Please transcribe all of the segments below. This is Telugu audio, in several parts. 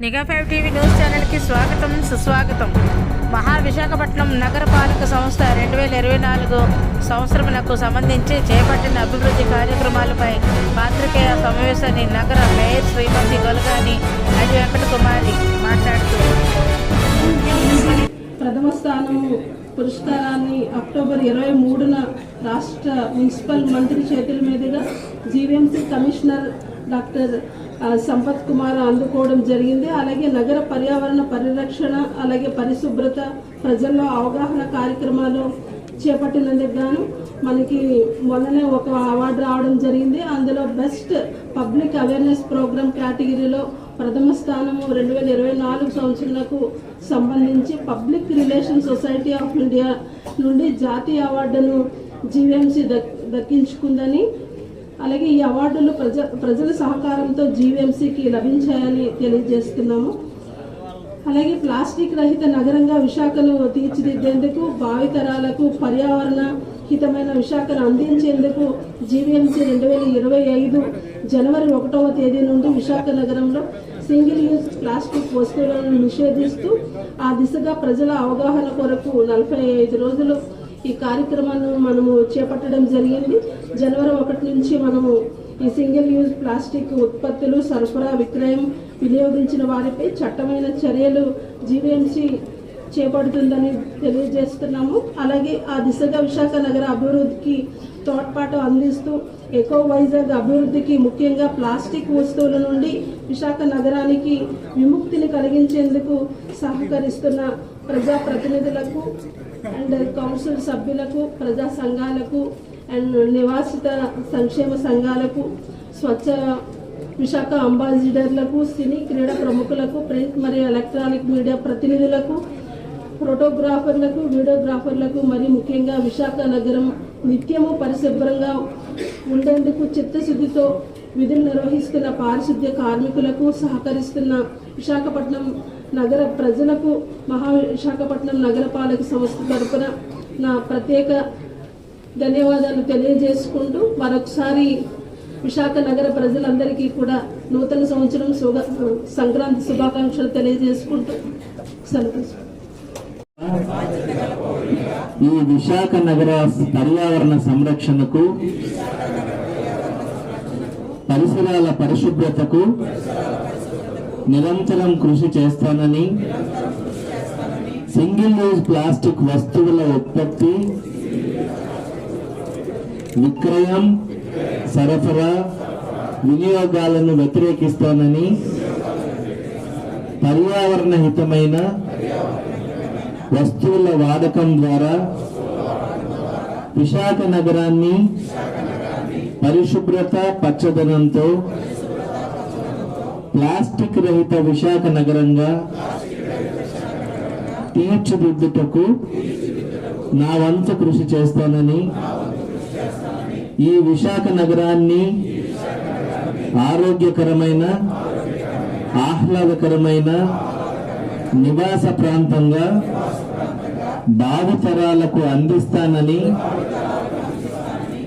నిఘా ఫైవ్ టీవీ న్యూస్ ఛానల్కి స్వాగతం సుస్వాగతం. మహా విశాఖపట్నం నగరపాలక సంస్థ రెండు వేల ఇరవై నాలుగు సంవత్సరమునకు సంబంధించి చేపట్టిన అభివృద్ధి కార్యక్రమాలపై పాత్రికేయ సమావేశాన్ని నగర మేయర్ శ్రీమతి గొలగాని అడి వెంకట కుమారి మాట్లాడుతూ ప్రథమ స్థానం పురస్కారాన్ని అక్టోబర్ ఇరవై మూడున రాష్ట్ర మున్సిపల్ మంత్రి చేతుల మీదుగా GVMC commissioner doctor Sampath Kumar అందుకోవడం జరిగింది. అలాగే నగర పర్యావరణ పరిరక్షణ అలాగే పరిశుభ్రత ప్రజల్లో అవగాహన కార్యక్రమాలు చేపట్టినందుకు గాను మనకి మొన్ననే ఒక అవార్డు రావడం జరిగింది. అందులో బెస్ట్ పబ్లిక్ అవేర్నెస్ ప్రోగ్రామ్ కేటగిరీలో ప్రథమ స్థానము రెండు వేల ఇరవై నాలుగు సంవత్సరాలకు సంబంధించి public relation society of India నుండి జాతీయ అవార్డును జీవీఎంసీ దక్ దక్కించుకుందని అలాగే ఈ అవార్డులు ప్రజ ప్రజల సహకారంతో జీవీఎంసీకి లభించాయని తెలియజేస్తున్నాము. అలాగే ప్లాస్టిక్ రహిత నగరంగా విశాఖను తీర్చిదిద్దేందుకు భావితరాలకు పర్యావరణ హితమైన విశాఖను అందించేందుకు జీవీఎంసీ రెండు వేల ఇరవై ఐదు జనవరి ఒకటవ తేదీ నుండి విశాఖ నగరంలో సింగిల్ యూజ్ ప్లాస్టిక్ వస్తువులను నిషేధిస్తూ ఆ దిశగా ప్రజల అవగాహన కొరకు నలభై ఐదు రోజులు ఈ కార్యక్రమాన్ని మనము చేపట్టడం జరిగింది. జనవరి ఒకటి నుంచి మనము ఈ సింగిల్ యూజ్ ప్లాస్టిక్ ఉత్పత్తులు సరఫరా విక్రయం వినియోగించిన వారిపై చట్టమైన చర్యలు జీవీఎంసీ చేపడుతుందని తెలియజేస్తున్నాము. అలాగే ఆ దిశగా విశాఖ నగర అభివృద్ధికి తోడ్పాటు అందిస్తూ ఎకో వైజాగ్ అభివృద్ధికి ముఖ్యంగా ప్లాస్టిక్ వస్తువుల నుండి విశాఖ నగరానికి విముక్తిని కలిగించేందుకు సహకరిస్తున్న ప్రజాప్రతినిధులకు అండ్ కౌన్సిల్ సభ్యులకు ప్రజా సంఘాలకు అండ్ నివాసిత సంక్షేమ సంఘాలకు స్వచ్ఛ విశాఖ అంబాసిడర్లకు సినీ క్రీడా ప్రముఖులకు ప్రింట్ మరియు ఎలక్ట్రానిక్ మీడియా ప్రతినిధులకు ఫోటోగ్రాఫర్లకు వీడియోగ్రాఫర్లకు మరియు ముఖ్యంగా విశాఖ నగరం నిత్యము పరిశుభ్రంగా ఉండేందుకు చిత్తశుద్ధితో విధులు నిర్వహిస్తున్న పారిశుద్ధ్య కార్మికులకు సహకరిస్తున్న విశాఖపట్నం నగర ప్రజలకు మహా విశాఖపట్నం నగరపాలక సంస్థ తరపున నా ప్రత్యేక ధన్యవాదాలు తెలియజేసుకుంటూ మరొకసారి విశాఖ నగర ప్రజలందరికీ కూడా నూతన సంవత్సరం శుభ సంక్రాంతి శుభాకాంక్షలు తెలియజేసుకుంటూ సెలవు ఈ విశాఖ నగర పర్యావరణ సంరక్షణకు పరిసరాల పరిశుభ్రతకు నిరంతరం కృషి చేస్తానని సింగిల్ యూజ్ ప్లాస్టిక్ వస్తువుల ఉత్పత్తి విక్రయం సరఫరా వినియోగాలను వ్యతిరేకిస్తానని పర్యావరణ హితమైన వస్తువుల వాడకం ద్వారా విశాఖ నగరాన్ని పరిశుభ్రత పచ్చదనంతో ప్లాస్టిక్ రహిత విశాఖ నగరంగా తీర్చిదిద్దుటకు నా వంతు కృషి చేస్తానని ఈ విశాఖ నగరాన్ని ఆరోగ్యకరమైన ఆహ్లాదకరమైన నివాస ప్రాంతంగా భావితరాలకు అందిస్తానని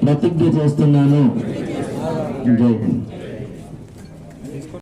ప్రతిజ్ఞ చేస్తున్నాను. జై హింద్.